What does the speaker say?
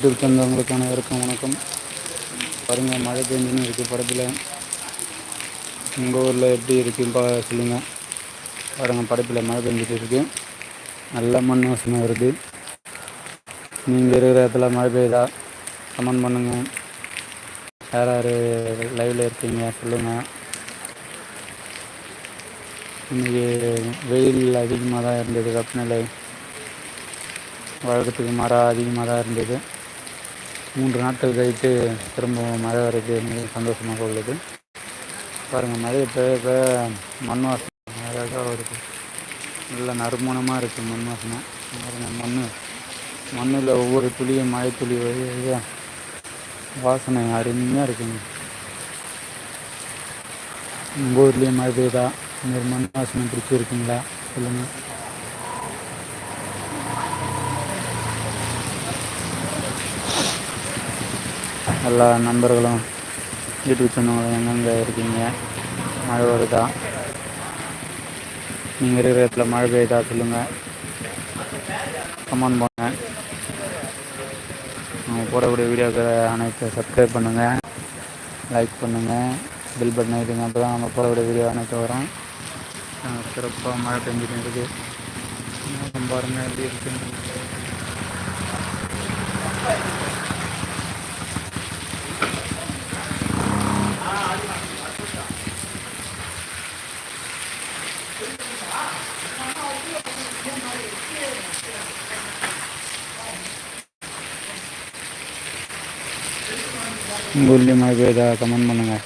YouTube சொந்தவங்களுக்கு அனைவருக்கும் வணக்கம். பாருங்கள் மழை பெஞ்சுன்னு இருக்குது படத்தில். உங்கள் ஊரில் எப்படி இருக்குன்னு பா சொல்லுங்கள் பாருங்கள் படத்தில் மழை பெஞ்சிட்டு இருக்கு. நல்ல மண் வாசனை வருது. நீங்கள் இருக்கிற இடத்துல மழை பெய்யுதா? கமெண்ட் பண்ணுங்கள் யார் யார் லைவில் இருக்கீங்க சொல்லுங்கள் இன்றைக்கி வெயில் அதிகமாக தான் இருந்தது வெப்பநிலை. வழக்கத்துக்கு மாறாக அதிகமாக தான் இருந்தது. மூன்று நாட்கள் கழித்து திரும்பவும் மழை வரைக்கு மிக சந்தோஷமாக உள்ளது. பாருங்கள் மழை இப்போ இப்போ மண் வாசனை அழகாக வருது நல்ல நறுமணமாக இருக்குது மண் வாசனை. பாருங்கள் மண் மண்ணில் ஒவ்வொரு துளியும் மழை துளி வழியாக வாசனை அருமையாக இருக்குங்க. உங்கள் ஊர்லேயும் மழை பெய்யுதா? இந்த மண் வாசனை பிடிச்சிருக்குங்களா? சொல்லுங்கள் எல்லா நண்பர்களும் யூடியூப் சொன்னவங்களும் எங்கெங்கே இருக்கீங்க? மழை வருதா? நீங்கள் இருக்கிற இடத்துல மழை பெய்யுதா சொல்லுங்கள் கமெண்ட் பண்ணுங்கள் நம்ம போடக்கூடிய வீடியோக்களை அனைத்து சப்ஸ்கிரைப் பண்ணுங்கள் லைக் பண்ணுங்கள் பில் பட்டன் இதுங்க அப்போ தான் நம்ம போடக்கூடிய வீடியோ அனைத்து வரும். சிறப்பாக மழை பெஞ்சிட்டு இருக்குது. பாருங்கள் எப்படி இருக்குன்னு. உங்கள் மாதிரி ஏதாவது பெய்யுதா கமெண்ட் பண்ணுங்கள்